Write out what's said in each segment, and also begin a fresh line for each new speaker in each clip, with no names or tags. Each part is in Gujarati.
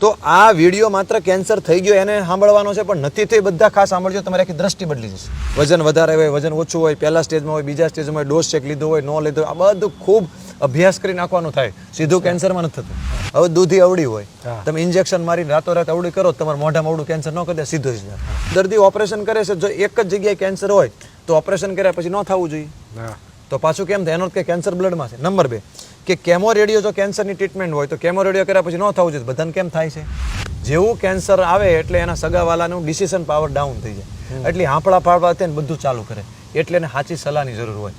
તો આ વીડિયો માત્ર કેન્સર થઈ ગયો એને સાંભળવાનો છે પણ નથી થઈ બધા ખાસ સાંભળજો તમારી આખી દ્રષ્ટિ બદલી જશે. વજન વધારે હોય વજન ઓછું હોય પહેલા સ્ટેજમાં હોય બીજા સ્ટેજમાં હોય ડોઝ ચેક લીધો હોય ન લીધો હોય, આ બધું ખૂબ અભ્યાસ કરી નાખવાનું થાય. સીધું કેન્સરમાં નથી થતું. હવે દૂધી અવળી હોય તમે ઇન્જેક્શન મારીને રાતોરાત અવડી કરો તમારે તમારા મોઢામાં અવડું કેન્સર ન કરી દે સીધું જ દર્દી ઓપરેશન કરે છે જો એક જ જગ્યાએ કેન્સર હોય તો ઓપરેશન કર્યા પછી ન થવું જોઈએ. તો પાછું કેમ થાય? એનો કે કેન્સર બ્લડમાં છે. નંબર બે કે કેમો રેડિયો જો કેન્સરની ટ્રીટમેન્ટ હોય તો કેમો રેડિયો કર્યા પછી ન થવું જોઈએ બધાને કેમ થાય છે? જેવું કેન્સર આવે એટલે એના સગાવાલાનું ડિસિશન પાવર ડાઉન થઈ જાય. એટલે હાંફળા ફાળવા થઈને બધું ચાલુ કરે. એટલે એને સાચી સલાહની જરૂર હોય.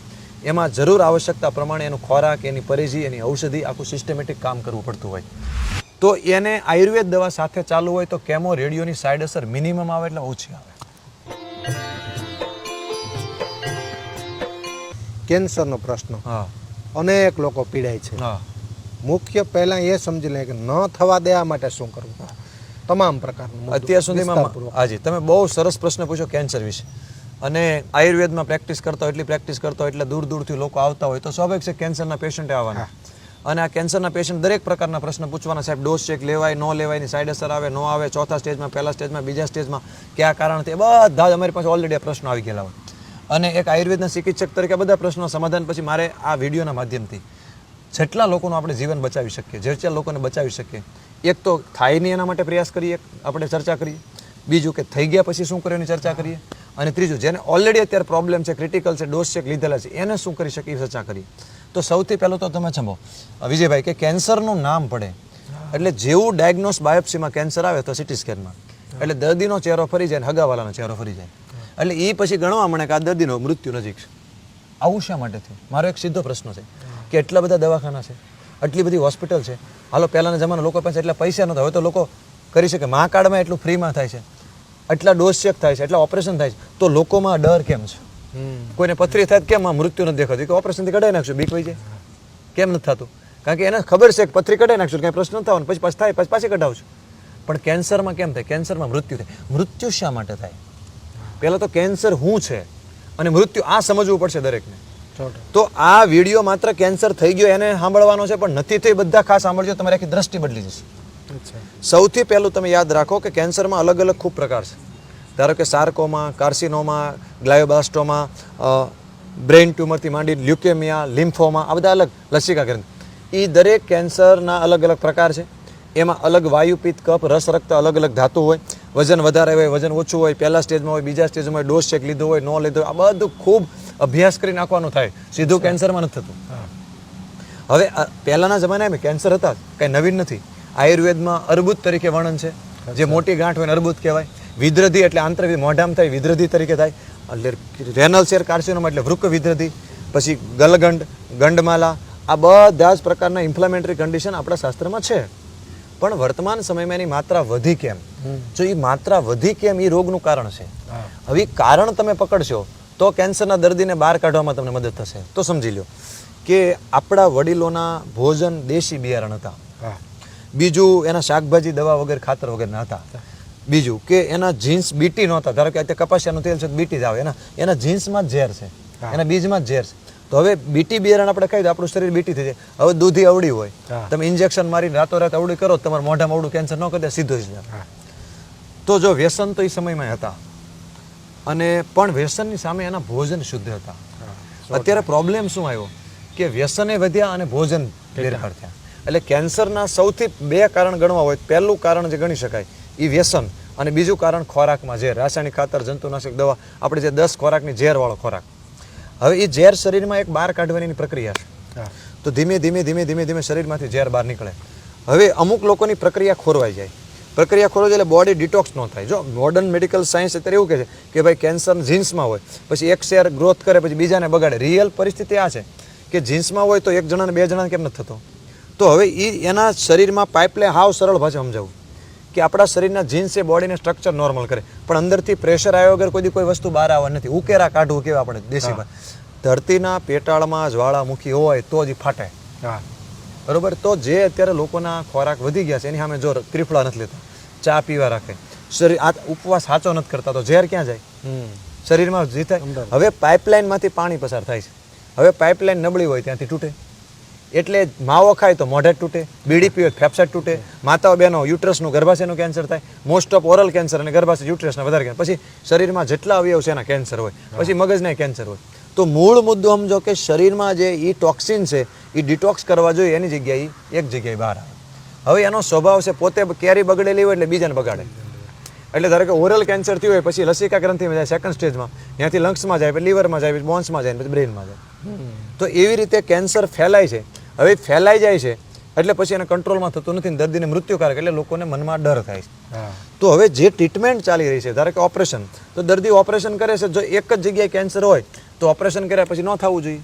એમાં જરૂર આવશ્યકતા પ્રમાણે એનું ખોરાક એની પરેજી એની ઔષધિ આખું સિસ્ટમેટિક કામ કરવું પડતું હોય. તો એને આયુર્વેદ દવા સાથે ચાલુ હોય તો કેમો રેડિયોની સાઈડ અસર મિનિમમ આવે એટલે ઓછી આવે.
કેન્સરનો પ્રશ્ન.
હા.
અનેક લોકો પીડાય છે. મુખ્ય પહેલા એ સમજી લે કે ન થવા દેવા માટે શું કરવું? તમામ પ્રકારનું
અત્યાર સુધીમાં. હાજી તમે બહુ સરસ પ્રશ્ન પૂછ્યો કેન્સર વિશે. અને આયુર્વેદમાં પ્રેક્ટિસ કરતા હોય એટલી પ્રેક્ટિસ કરતા હોય એટલે દૂર દૂરથી લોકો આવતા હોય તો સ્વાભાવિક છે કેન્સરના પેશન્ટ આવવાના. અને આ કેન્સરના પેશન્ટ દરેક પ્રકારના પ્રશ્ન પૂછવાના સાહેબ ડોઝ ચેક લેવાય ન લેવાયની સાઈડ અસર આવે ન આવે ચોથા સ્ટેજમાં પહેલા સ્ટેજમાં બીજા સ્ટેજમાં કયા કારણથી બધા જ અમારી પાસે ઓલરેડી આ પ્રશ્નો આવી ગયેલા હોય. અને એક આયુર્વેદના ચિકિત્સક તરીકે બધા પ્રશ્નો સમાધાન પછી મારે આ વિડીયોના માધ્યમથી જેટલા લોકોનું આપણે જીવન બચાવી શકીએ, જેટલા લોકોને બચાવી શકીએ, એક તો થાય નહીં એના માટે પ્રયાસ કરીએ, આપણે ચર્ચા કરીએ. બીજું કે થઈ ગયા પછી શું કરવાની ચર્ચા કરીએ. અને ત્રીજું, જેને ઓલરેડી અત્યારે પ્રોબ્લેમ છે ક્રિટિકલ છે ડોઝ ચેક લીધેલા છે, એને શું કરી શકીએ ચર્ચા કરીએ. તો સૌથી પહેલું તો તમે જમો વિજયભાઈ, કે કેન્સરનું નામ પડે. એટલે જેવું ડાયગ્નોસ બાયોપ્સીમાં કેન્સર આવે તો સિટી સ્કેનમાં એટલે દર્દીનો ચહેરો ફરી જાય ને હગાવાલાનો ચહેરો ફરી જાય. એટલે એ પછી ગણવા મને કે આ દર્દીનો મૃત્યુ નજીક છે. આવું શા માટે થયું? મારો એક સીધો પ્રશ્ન છે કે એટલા બધા દવાખાના છે આટલી બધી હોસ્પિટલ છે. હાલો પહેલાના જમાના લોકો પાસે એટલા પૈસા નહોતા હવે તો લોકો કરી શકે. મા કાર્ડમાં એટલું ફ્રીમાં થાય છે એટલા ડોઝ ચેક થાય છે એટલા ઓપરેશન થાય છે તો લોકોમાં ડર કેમ છે? કોઈને પથરી થાય કેમ આ મૃત્યુ નથી દેખાતું? કે ઓપરેશનથી કઢાઈ નાખશું બીક વહી જાય. કેમ નથી થતું? કારણ કે એને ખબર છે કે પથરી કઢાઈ નાખશું કંઈ પ્રશ્ન ન થવાનો પછી પાછું થાય પછી પાછી કઢાવશું. પણ કેન્સરમાં કેમ થાય? કેન્સરમાં મૃત્યુ થાય. મૃત્યુ શા માટે થાય? પહેલાં તો કેન્સર શું છે અને મૃત્યુ આ સમજવું પડશે દરેકને. તો આ વીડિયો માત્ર કેન્સર થઈ ગયો એને સાંભળવાનો છે પણ નથી થઈ બધા ખાસ સાંભળજો તમારી આખી દ્રષ્ટિ બદલી જશે. સૌથી પહેલું તમે યાદ રાખો કે કેન્સરમાં અલગ અલગ ખૂબ પ્રકાર છે. ધારો કે સાર્કોમા કાર્સિનોમા ગ્લાયોબ્લાસ્ટોમા બ્રેઇન ટ્યુમરથી માંડી લ્યુકેમિયા લિમ્ફોમા આ બધા અલગ લસિકા ગ્રંથ. એ દરેક કેન્સરના અલગ અલગ પ્રકાર છે. એમાં અલગ વાયુપિત કપ કફ રસ રક્ત અલગ અલગ ધાતુ હોય. વજન વધારે હોય વજન ઓછું હોય પહેલા સ્ટેજમાં હોય બીજા સ્ટેજમાં હોય ડોઝ ચેક લીધો હોય ન લીધો હોય આ બધું ખૂબ અભ્યાસ કરી નાખવાનું થાય. સીધું કેન્સરમાં નથી થતું. હવે પહેલાંના જમાનામાં કેન્સર હતા કંઈ નવીન નથી. આયુર્વેદમાં અર્બુદ તરીકે વર્ણન છે. જે મોટી ગાંઠ હોય અર્બુદ કહેવાય. વિદ્રધિ એટલે આંતર મોઢામાં થાય વિદ્રધિ તરીકે થાય. એટલે રેનલ શેર કાર્સિનોમ એટલે વૃક્ક વિદ્રધિ પછી ગલગંડ ગંડમાલા આ બધા જ પ્રકારના ઇન્ફ્લામેટરી કન્ડિશન આપણા શાસ્ત્રમાં છે. પણ વર્તમાન સમયમાં એની માત્રા વધી કેમ? જો એ માત્રા વધી કેમ એ રોગનું કારણ છે. હવે કારણ તમે પકડશો તો કેન્સરના દર્દીને બહાર કાઢવામાં તમને મદદ થશે. તો સમજી લો કે આપણા વડીલોના ભોજન દેશી બિયારણ હતા. બીજું એના શાકભાજી દવા વગર ખાતર વગરના હતા. બીજું કે એના જીન્સ બીટી નહોતા ધારો કે અત્યારે કપાસિયાનું તેલ છે બીટી જ આવે. એના એના જીન્સમાં ઝેર છે. એના બીજમાં જ ઝેર છે. તો હવે બીટી બિયારણ આપણે તો આપણું શરીર બીટી થઈ જાય. હવે દૂધી અવડી હોય. તમે ઇન્જેક્શન મારીને રાતોરાત અવડી કરો તમારે મોઢામાં અવડું કેન્સર ન કરી દે સીધું જ તો જો વ્યસન તો એ સમયમાં હતા. અને પણ વ્યસનની સામે એના ભોજન શુદ્ધ હતા. અત્યારે પ્રોબ્લેમ શું આવ્યો? કે વ્યસને વધ્યા અને ભોજન ફેરફાર થયા. એટલે કેન્સરના સૌથી બે કારણ ગણવા હોય. પહેલું કારણ જે ગણી શકાય એ વ્યસન. અને બીજું કારણ ખોરાકમાં ઝેર. રાસાયણિક ખાતર જંતુનાશક દવા. આપણે જે દસ ખોરાકની ઝેરવાળો ખોરાક. હવે એ ઝેર શરીરમાં એક બહાર કાઢવાની પ્રક્રિયા છે. તો ધીમે ધીમે ધીમે ધીમે ધીમે શરીરમાંથી ઝેર બહાર નીકળે. હવે અમુક લોકોની પ્રક્રિયા ખોરવાઈ જાય. પ્રક્રિયા ખોરવાઈ એટલે બોડી ડિટોક્સ ન થાય. જો મોડર્ન મેડિકલ સાયન્સ અત્યારે એવું કહે છે કે ભાઈ કેન્સર જીન્સમાં હોય પછી એક શેર ગ્રોથ કરે પછી બીજાને બગાડે. રિયલ પરિસ્થિતિ આ છે કે જીન્સમાં હોય તો એક જણાને બે જણાને કેમ નથી થતો? તો હવે એ એના શરીરમાં પાઇપલાઇન હાવ સરળ ભાષા સમજાવું. કે આપણા શરીરના જીન્સ એ બોડીને સ્ટ્રક્ચર નોર્મલ કરે. પણ અંદરથી પ્રેશર આવ્યા વગર કોઈ કોઈ વસ્તુ બહાર આવવા નથી. ઉકેરા કાઢવું કેવા આપણે દેશીમાં ધરતીના પેટાળમાં જ્વાળામુખી હોય તો જ ફાટે.
હા.
બરોબર? તો જે અત્યારે લોકોના ખોરાક વધી ગયા છે એની સામે જો ત્રિફળા નથી લેતા. ચા પીવા રાખે. શરીર આ ઉપવાસ સાચો નથી કરતા તો ઝેર ક્યાં જાય? શરીરમાં જે થાય. હવે પાઇપલાઇનમાંથી પાણી પસાર થાય છે. હવે પાઇપલાઇન નબળી હોય ત્યાંથી તૂટે. એટલે માવો ખાય તો મોઢે તૂટે, બીડી પીવે ફેફસાટ તૂટે. માતાઓ બહેનો, યુટ્રસનું ગર્ભાશયનું કેન્સર થાય. મોસ્ટ ઓફ ઓરલ કેન્સર અને ગર્ભાશય યુટ્રસના વધારે કેન્સર. પછી શરીરમાં જેટલા અવયવ છે એના કેન્સર હોય. પછી મગજના કેન્સર હોય. તો મૂળ મુદ્દો સમજો કે શરીરમાં જે એ ટોક્સિન છે એ ડિટોક્સ કરવા જોઈએ. એની જગ્યાએ એક જગ્યાએ બહાર આવે. હવે એનો સ્વભાવ છે, પોતે કેરી બગડેલી હોય એટલે બીજાને બગાડે. એટલે ધારો કે ઓરલ કેન્સર થયું હોય, પછી લસિકા ગ્રંથિમાં જાય સેકન્ડ સ્ટેજમાં ત્યાંથી લંગ્સમાં જાય, પછી લીવરમાં જાય, પછી બોન્સમાં જાય, પછી બ્રેઇનમાં જાય. તો એવી રીતે કેન્સર ફેલાય છે. હવે ફેલાઈ જાય છે એટલે પછી એને કંટ્રોલમાં થતું નથી ને દર્દીને મૃત્યુકારક એટલે લોકોને મનમાં ડર થાય છે. તો હવે જે ટ્રીટમેન્ટ ચાલી રહી છે ધારો કે ઓપરેશન તો દર્દી ઓપરેશન કરે છે જો એક જ જગ્યાએ કેન્સર હોય તો ઓપરેશન કર્યા પછી ન થવું જોઈએ.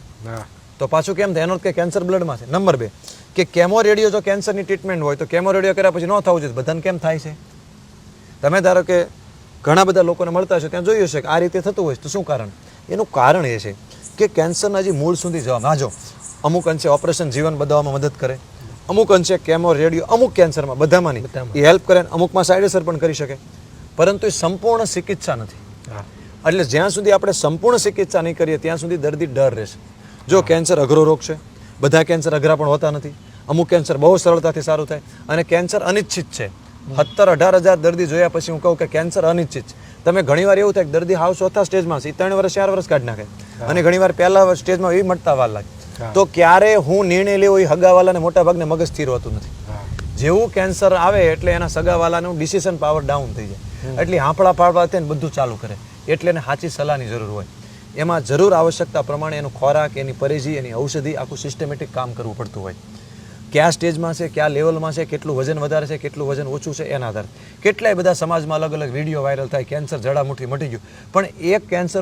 તો પાછું કેમ થાય? એનો કે કેન્સર બ્લડમાં છે. નંબર બે કે કેમો રેડિયો જો કેન્સરની ટ્રીટમેન્ટ હોય તો કેમો રેડિયો કર્યા પછી ન થવું જોઈએ. બધાને કેમ થાય છે? તમે ધારો કે ઘણા બધા લોકોને મળતા હશો ત્યાં જોયું હશે કે આ રીતે થતું હોય તો શું કારણ? એનું કારણ એ છે કે કેન્સરના હજી મૂળ સુધી જવા ના જો અમુક અંશે ઓપરેશન જીવન બદલવામાં મદદ કરે. અમુક અંશે કેમો રેડિયો અમુક કેન્સરમાં બધામાં. નહીં એ હેલ્પ કરે અમુકમાં સાઈડ અસર પણ કરી શકે. પરંતુ એ સંપૂર્ણ ચિકિત્સા નથી. એટલે જ્યાં સુધી આપણે સંપૂર્ણ ચિકિત્સા નહીં કરીએ ત્યાં સુધી દર્દી ડર રહેશે. જો કેન્સર અઘરો રોગ છે બધા કેન્સર અઘરા પણ હોતા નથી. અમુક કેન્સર બહુ સરળતાથી સારું થાય અને કેન્સર અનિશ્ચિત છે. સત્તર અઢાર હજાર દર્દી જોયા પછી હું કહું કે કેન્સર અનિશ્ચિત છે. તમે ઘણીવાર એવું થાય કે દર્દી હાવ ચોથા સ્ટેજમાં છે ત્રણ વર્ષ ચાર વર્ષ કાઢી નાખે. અને ઘણીવાર પહેલા સ્ટેજમાં એવી મળતા વાર લાગે. તો ક્યારે હું નિર્ણય લેવો એ હગાવાલાને મોટા ભાગને મગજ સ્થિર હોતું નથી. જેવું કેન્સર આવે એટલે એના સગાવાલાનું ડિસિઝન પાવર ડાઉન થઈ જાય. એટલે હાંફળા પાડવા થઈને બધું ચાલુ કરે. એટલે એને સાચી સલાહની જરૂર હોય. એમાં જરૂર આવશ્યકતા પ્રમાણે એનું ખોરાક એની પરેજી એની ઔષધિ આખું સિસ્ટમેટિક કામ કરવું પડતું હોય. કયા સ્ટેજમાં છે કયા લેવલમાં છે કેટલું વજન વધારે છે કેટલું વજન ઓછું છે એના આધારે. કેટલાય બધા સમાજમાં અલગ અલગ વીડિયો વાયરલ થાય કેન્સર જડામુઠી મટી ગયું. પણ એક કેન્સર